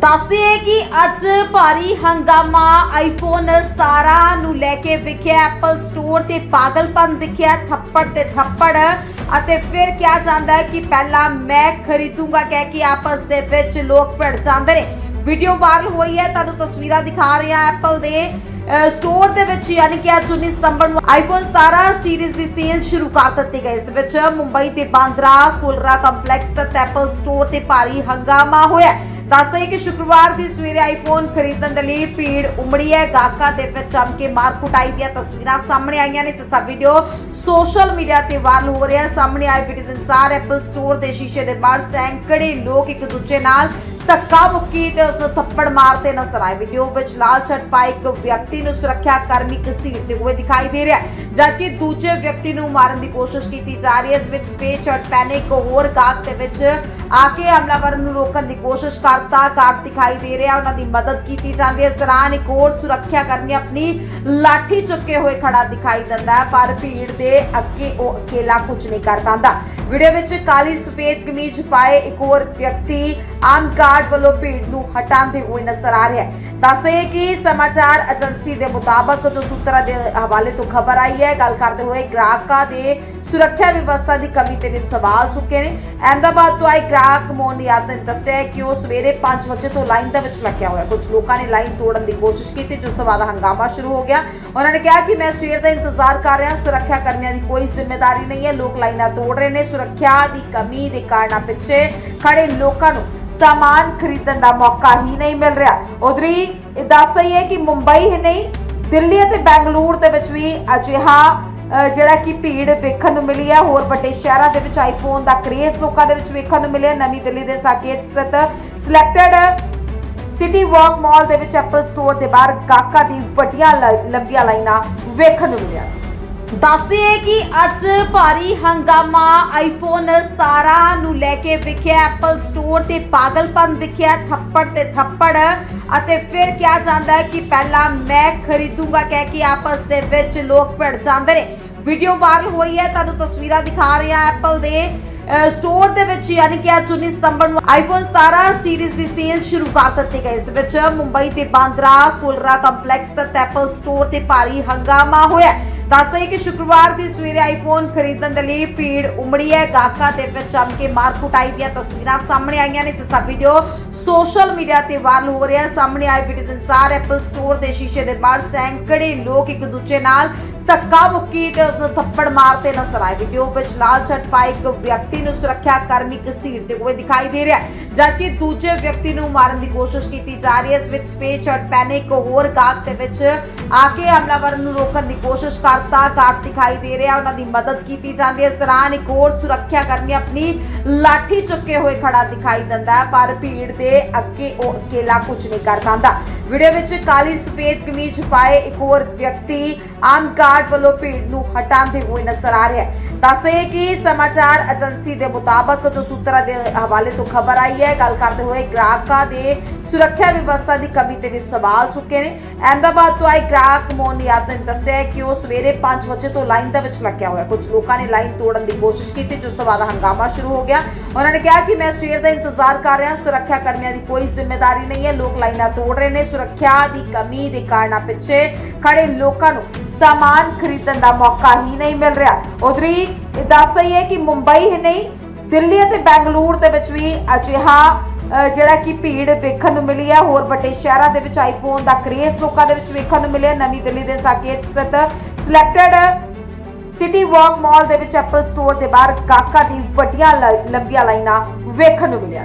ਦੱਸਦੇ ਹੈ ਕਿ ਅੱਜ ਭਾਰੀ ਹੰਗਾਮਾ ਆਈਫੋਨ 17 ਨੂੰ ਲੈ ਕੇ ਵਿਖਿਆ। ਐਪਲ ਸਟੋਰ ਤੇ ਪਾਗਲਪਨ ਦਿਖਿਆ, ਥੱਪੜ ਤੇ ਥੱਪੜ। ਅਤੇ ਫਿਰ ਕਿਹਾ ਜਾਂਦਾ ਹੈ ਕਿ ਪਹਿਲਾਂ ਮੈਂ ਖਰੀਦੂੰਗਾ, ਕਹਿ ਕੇ ਆਪਸ ਦੇ ਵਿੱਚ ਲੋਕ ਭਿੜ ਜਾਂਦੇ ਨੇ। ਵੀਡੀਓ ਵਾਇਰਲ ਹੋਈ ਹੈ, ਤੁਹਾਨੂੰ ਤਸਵੀਰਾਂ ਦਿਖਾ ਰਹੇ ਐਪਲ ਦੇ। ਸਟੋਰ ਦੇ ਵਿੱਚ ਯਾਨੀ ਕਿ ਅੱਜ 19 ਸਤੰਬਰ ਨੂੰ ਆਈਫੋਨ 17 ਸੀਰੀਜ਼ ਦੀ ਸੇਲ ਸ਼ੁਰੂ ਕਰ ਦਿੱਤੀ ਗਈ। ਇਸ ਵਿੱਚ ਮੁੰਬਈ ਦੇ ਬਾਂਦਰਾ, ਕੁਲਰਾ ਕੰਪਲੈਕਸ ਸਥਿਤ ਐਪਲ ਸਟੋਰ ਤੇ ਭਾਰੀ ਹੰਗਾਮਾ ਹੋਇਆ। ਦੱਸਦੇ ਹੈ ਕਿ ਸ਼ੁੱਕਰਵਾਰ ਦੀ ਸਵੇਰੇ ਆਈਫੋਨ ਖਰੀਦਣ ਦੇ ਲਈ ਭੀੜ ਉਮੜੀ ਹੈ। ਗਾਹਕਾਂ ਦੇ ਵਿੱਚ ਜੰਮ ਕੇ ਮਾਰ ਕੁਟਾਈ ਦੀਆਂ ਤਸਵੀਰਾਂ ਸਾਹਮਣੇ ਆਈਆਂ ਨੇ, ਜਿਸ ਦਾ ਵੀਡੀਓ ਸੋਸ਼ਲ ਮੀਡੀਆ ਤੇ ਵਾਇਰਲ ਹੋ ਰਿਹਾ ਸਾਹਮਣੇ ਆਏ ਵੀਡੀਓ ਦੇ ਅਨੁਸਾਰ ਐਪਲ ਸਟੋਰ ਦੇ ਸ਼ੀਸ਼ੇ ਦੇ ਬਾਹਰ ਸੈਂਕੜੇ ਲੋਕ ਇੱਕ ਦੂਜੇ ਨਾਲ ਧੱਕਾ ਮੁੱਕੀ ਤੇ ਉਸ ਨੂੰ ਥੱਪੜ ਮਾਰਦੇ ਨਜ਼ਰ ਆਏ। ਵੀਡੀਓ ਵਿੱਚ ਲਾਲ ਸ਼ਰਟ ਪਾਏ ਇੱਕ ਵਿਅਕਤੀ ਨੂੰ ਸੁਰੱਖਿਆ ਕਰਮੀ ਘਸੀਟਦੇ ਹੋਏ ਦਿਖਾਈ ਦੇ ਰਿਹਾ ਜਦਕਿ ਦੂਜੇ ਵਿਅਕਤੀ ਨੂੰ ਮਾਰਨ ਦੀ ਕੋਸ਼ਿਸ਼ ਕੀਤੀ ਜਾ ਰਹੀ ਹੈ। ਇਸ ਵਿੱਚ ਸਪੇਸ ਸ਼ਰਟ ਪਹਿਨੇ ਇੱਕ ਹੋਰ ਗਾਹਕ ਦੇ ਵਿੱਚ ਆ ਕੇ ਹਮਲਾਵਰ ਨੂੰ ਰੋਕਣ ਦੀ ਕੋਸ਼ਿਸ਼ ਕਰਤਾ। ਕਾਰ ਦਿਖਾਈ ਦੇ ਰਿਹਾ, ਉਹਨਾਂ ਦੀ ਮਦਦ ਕੀਤੀ ਜਾਂਦੀ ਹੈ। ਇਸ ਦੌਰਾਨ ਇੱਕ ਹੋਰ ਸੁਰੱਖਿਆ ਕਰਮੀ ਆਪਣੀ ਲਾਠੀ ਚੁੱਕੇ ਹੋਏ ਖੜਾ ਦਿਖਾਈ ਦਿੰਦਾ ਹੈ, ਪਰ ਭੀੜ ਦੇ ਅੱਗੇ ਉਹ ਅਕੇਲਾ ਕੁਝ ਨਹੀਂ ਕਰ ਪਾਉਂਦਾ। ਵੀਡੀਓ ਵਿੱਚ ਕਾਲੀ ਸਫੇਦ ਕਮੀਜ਼ ਪਾਏ ਇੱਕ ਹੋਰ ਵਿਅਕਤੀ ਆਮ ਕਾਰ ਗਾਰਡ ਵੱਲੋਂ ਭੀੜ ਨੂੰ ਹਟਾਉਂਦੇ ਹੋਏ ਨਜ਼ਰ ਆ ਰਿਹਾ ਹੈ। ਦੱਸਦੇ ਕਿ ਸਮਾਚਾਰ ਏਜੰਸੀ ਦੇ ਮੁਤਾਬਕ ਜੋ ਸੂਤਰਾਂ ਦੇ ਹਵਾਲੇ ਤੋਂ ਖਬਰ ਆਈ ਹੈ, ਗੱਲ ਕਰਦੇ ਹੋਏ ਗ੍ਰਾਹਕਾਂ ਦੇ ਸੁਰੱਖਿਆ ਵਿਵਸਥਾ ਦੀ ਕਮੀ ਤੇ ਵੀ ਸਵਾਲ ਚੁੱਕੇ ਨੇ। ਅਹਿਮਦਾਬਾਦ ਤੋਂ ਆਏ ਗ੍ਰਾਹਕ ਮੋਹਨ ਯਾਦ ਦੱਸਿਆ ਕਿ ਉਹ ਸਵੇਰੇ 5 ਵਜੇ ਤੋਂ ਲਾਈਨ ਦੇ ਵਿੱਚ ਲੱਗਿਆ ਹੋਇਆ। ਕੁਝ ਲੋਕਾਂ ਨੇ ਲਾਈਨ ਤੋੜਨ ਦੀ ਕੋਸ਼ਿਸ਼ ਕੀਤੀ, ਜਿਸ ਤੋਂ ਬਾਅਦ ਹੰਗਾਮਾ ਸ਼ੁਰੂ ਹੋ ਗਿਆ। ਉਹਨਾਂ ਨੇ ਕਿਹਾ ਕਿ ਮੈਂ ਸਵੇਰ ਦਾ ਇੰਤਜ਼ਾਰ ਕਰ ਰਿਹਾ, ਸੁਰੱਖਿਆ ਕਰਮੀਆਂ ਦੀ ਕੋਈ ਜ਼ਿੰਮੇਵਾਰੀ ਨਹੀਂ ਹੈ। ਲੋਕ ਲਾਈਨਾਂ ਤੋੜ ਰਹੇ ਨੇ। ਸੁਰੱਖਿਆ ਦੀ ਕਮੀ ਦੇ ਕਾਰਨਾਂ ਪਿੱਛੇ ਖੜੇ ਲੋਕਾਂ ਨੂੰ ਸਾਮਾਨ ਖਰੀਦਣ ਦਾ ਮੌਕਾ ਹੀ ਨਹੀਂ ਮਿਲ ਰਿਹਾ। ਉਧਰੀ ਇਹ ਦੱਸਦਾ ਹੀ ਹੈ ਕਿ ਮੁੰਬਈ ਹੀ ਨਹੀਂ ਦਿੱਲੀ ਅਤੇ ਬੈਂਗਲੁਰੂ ਦੇ ਵਿੱਚ ਵੀ ਅਜਿਹਾ ਜਿਹੜਾ ਕਿ ਭੀੜ ਵੇਖਣ ਨੂੰ ਮਿਲੀ ਹੈ। ਹੋਰ ਵੱਡੇ ਸ਼ਹਿਰਾਂ ਦੇ ਵਿੱਚ ਆਈਫੋਨ ਦਾ ਕ੍ਰੇਜ਼ ਲੋਕਾਂ ਦੇ ਵਿੱਚ ਵੇਖਣ ਨੂੰ ਮਿਲਿਆ। ਨਵੀਂ ਦਿੱਲੀ ਦੇ ਸਾਕੇਤ ਸਥਿਤ ਸਿਲੈਕਟਡ ਸਿਟੀ ਵਾਕ ਮਾਲ ਦੇ ਵਿੱਚ ਐਪਲ ਸਟੋਰ ਦੇ ਬਾਹਰ ਗਾਹਕਾਂ ਦੀ ਵੱਡੀਆਂ ਲ- ਲੰਬੀਆਂ ਲਾਈਨਾਂ ਵੇਖਣ ਨੂੰ ਮਿਲੀਆਂ। ਦੱਸਦੇ ਹੈ ਕਿ ਅੱਜ ਭਾਰੀ ਹੰਗਾਮਾ ਆਈਫੋਨ 17 ਨੂੰ ਲੈ ਕੇ ਵਿਖਿਆ ਐਪਲ ਸਟੋਰ ਤੇ ਪਾਗਲਪਨ ਦਿਖਿਆ, ਥੱਪੜ ਤੇ ਥੱਪੜ। ਅਤੇ ਫਿਰ ਕਿਹਾ ਜਾਂਦਾ ਹੈ ਕਿ ਪਹਿਲਾਂ ਮੈਂ ਖਰੀਦੂੰਗਾ, ਕਹਿ ਕੇ ਆਪਸ ਦੇ ਵਿੱਚ ਲੋਕ ਭਿੜ ਜਾਂਦੇ ਨੇ। ਵੀਡੀਓ ਵਾਇਰਲ ਹੋਈ ਹੈ, ਤੁਹਾਨੂੰ ਤਸਵੀਰਾਂ ਦਿਖਾ ਰਹੇ ਹਾਂ ਐਪਲ ਦੇ ਸਟੋਰ ਦੇ ਵਿੱਚ, ਯਾਨੀ ਕਿ ਅੱਜ 19 ਸਤੰਬਰ ਨੂੰ ਆਈਫੋਨ 17 ਸੀਰੀਜ਼ ਦੀ ਸੇਲ ਸ਼ੁਰੂ ਕਰ ਦਿੱਤੀ ਗਈ। ਇਸ ਵਿੱਚ ਮੁੰਬਈ ਦੇ ਬਾਂਦਰਾ, ਕੁਲਰਾ ਕੰਪਲੈਕਸ ਸਥਿਤ ਐਪਲ ਸਟੋਰ ਤੇ ਭਾਰੀ ਹੰਗਾਮਾ ਹੋਇਆ। ਦੱਸਦੇ ਹੈ ਕਿ ਸ਼ੁੱਕਰਵਾਰ ਦੀ ਸਵੇਰੇ ਆਈਫੋਨ ਖਰੀਦਣ ਦੇ ਲਈ ਭੀੜ ਉਮੜੀ ਹੈ। ਗਾਹਕਾਂ ਦੇ ਵਿੱਚ ਜੰਮ ਕੇ ਮਾਰ ਕੁਟਾਈ ਦੀਆਂ ਤਸਵੀਰਾਂ ਸਾਹਮਣੇ ਆਈਆਂ ਨੇ, ਜਿਸ ਦਾ ਵੀਡੀਓ ਸੋਸ਼ਲ ਮੀਡੀਆ ਤੇ ਵਾਇਰਲ ਹੋ ਰਿਹਾ ਹੈ। ਸਾਹਮਣੇ ਆਏ ਵੀਡੀਓ ਦੇ ਅਨੁਸਾਰ ਐਪਲ ਸਟੋਰ ਦੇ ਸ਼ੀਸ਼ੇ ਦੇ ਬਾਹਰ ਸੈਂਕੜੇ ਲੋਕ ਇੱਕ ਦੂਜੇ ਨਾਲ ਧੱਕਾ ਮੁੱਕੀ ਤੇ ਉਸ ਨੂੰ ਥੱਪੜ ਮਾਰਦੇ ਨਜ਼ਰ ਆਏ। ਵੀਡੀਓ ਵਿੱਚ ਲਾਲ ਸ਼ਰਟ ਪਾਏ ਇੱਕ ਵਿਅਕਤੀ ਨੂੰ ਸੁਰੱਖਿਆ ਕਰਮੀ ਘਸੀਟਦੇ ਹੋਏ ਦਿਖਾਈ ਦੇ ਰਿਹਾ ਹੈ, ਜਦਕਿ ਦੂਜੇ ਵਿਅਕਤੀ ਨੂੰ ਮਾਰਨ ਦੀ ਕੋਸ਼ਿਸ਼ ਕੀਤੀ ਜਾ ਰਹੀ ਹੈ। ਇਸ ਵਿੱਚ ਸਪੇਸ ਸ਼ਰਟ ਪਹਿਨੇ ਇੱਕ ਹੋਰ ਗਾਹਕ ਦੇ ਵਿੱਚ ਆ ਕੇ ਹਮਲਾਵਰ ਨੂੰ ਰੋਕਣ ਦੀ ਕੋਸ਼ਿਸ਼ ਕਰ ਕਰਤਾ ਕਾਰ ਦਿਖਾਈ ਦੇ ਰਿਹਾ, ਉਹਨਾਂ ਦੀ ਮਦਦ ਕੀਤੀ ਜਾਂਦੀ ਹੈ। ਇਸ ਦੌਰਾਨ ਇੱਕ ਹੋਰ ਸੁਰੱਖਿਆ ਕਰਮੀ ਆਪਣੀ ਲਾਠੀ ਚੁੱਕੇ ਹੋਏ ਖੜਾ ਦਿਖਾਈ ਦਿੰਦਾ ਹੈ, ਪਰ ਭੀੜ ਦੇ ਅੱਗੇ ਉਹ ਅਕੇਲਾ ਕੁਝ ਨਹੀਂ ਕਰ ਪਾਉਂਦਾ। ਵੀਡੀਓ ਵਿੱਚ ਕਾਲੀ ਸਫੇਦ ਕਮੀਜ਼ ਪਾਏ ਇੱਕ ਹੋਰ ਵਿਅਕਤੀ ਆਮ ਗਾਰਡ ਵੱਲੋਂ ਭੀੜ ਨੂੰ ਹਟਾਉਂਦੇ ਹੋਏ ਨਜ਼ਰ ਆ ਰਿਹਾ ਹੈ। ਦੱਸਦੇ ਕਿ ਸਮਾਚਾਰ ਏਜੰਸੀ ਦੇ ਮੁਤਾਬਕ ਜੋ ਸੂਤਰਾਂ ਦੇ ਹਵਾਲੇ ਤੋਂ ਖਬਰ ਆਈ ਹੈ, ਗੱਲ ਕਰਦੇ ਹੋਏ ਗ੍ਰਾਹਕਾਂ ਦੇ ਸੁਰੱਖਿਆ ਵਿਵਸਥਾ ਦੀ ਕਮੀ ਤੇ ਵੀ ਸਵਾਲ ਚੁੱਕੇ ਨੇ। ਅਹਿਮਦਾਬਾਦ ਤੋਂ ਆਏ ਗ੍ਰਾਹਕ ਮੋਹਨ ਯਾਦ ਨੇ ਦੱਸਿਆ ਕਿ ਉਹ ਸਵੇਰੇ 5 ਵਜੇ ਤੋਂ ਲਾਈਨ ਦੇ ਵਿੱਚ ਲੱਗਿਆ ਹੋਇਆ ਕੁਝ ਲੋਕਾਂ ਨੇ ਲਾਈਨ ਤੋੜਨ ਦੀ ਕੋਸ਼ਿਸ਼ ਕੀਤੀ, ਜਿਸ ਤੋਂ ਬਾਅਦ ਹੰਗਾਮਾ ਸ਼ੁਰੂ ਹੋ ਗਿਆ। ਉਹਨਾਂ ਨੇ ਕਿਹਾ ਕਿ ਮੈਂ ਸਵੇਰ ਦਾ ਇੰਤਜ਼ਾਰ ਕਰ ਰਿਹਾ, ਸੁਰੱਖਿਆ ਕਰਮੀਆਂ ਦੀ ਕੋਈ ਜ਼ਿੰਮੇਵਾਰੀ ਨਹੀਂ ਹੈ, ਲੋਕ ਲਾਈਨਾਂ ਤੋੜ ਰਹੇ ਨੇ ਸੁਰੱਖਿਆ ਦੀ ਕਮੀ ਦੇ ਕਾਰਨਾਂ ਪਿੱਛੇ ਖੜੇ ਲੋਕਾਂ ਨੂੰ ਸਾਮਾਨ ਖਰੀਦਣ ਦਾ ਮੌਕਾ ਹੀ ਨਹੀਂ ਮਿਲ ਰਿਹਾ। ਉਧਰੀ ਇਹ ਦੱਸਦਾ ਹੀ ਹੈ ਕਿ ਮੁੰਬਈ ਹੀ ਨਹੀਂ, ਦਿੱਲੀ ਅਤੇ ਬੈਂਗਲੁਰੂ ਦੇ ਵਿੱਚ ਵੀ ਅਜਿਹਾ ਜਿਹੜਾ ਕਿ ਭੀੜ ਵੇਖਣ ਨੂੰ ਮਿਲੀ ਹੈ। ਹੋਰ ਵੱਡੇ ਸ਼ਹਿਰਾਂ ਦੇ ਵਿੱਚ ਆਈਫੋਨ ਦਾ ਕ੍ਰੇਜ਼ ਲੋਕਾਂ ਦੇ ਵਿੱਚ ਵੇਖਣ ਨੂੰ ਮਿਲਿਆ। ਨਵੀਂ ਦਿੱਲੀ ਦੇ ਸਾਕੇਤ ਸਥਿਤ ਸਿਲੈਕਟਡ ਸਿਟੀ ਵਾਕ ਮਾਲ ਦੇ ਵਿੱਚ ਐਪਲ ਸਟੋਰ ਦੇ ਬਾਹਰ ਗਾਹਕਾਂ ਦੀ ਵੱਡੀਆਂ ਲ- ਲੰਬੀਆਂ ਲਾਈਨਾਂ ਵੇਖਣ ਨੂੰ ਮਿਲੀਆਂ।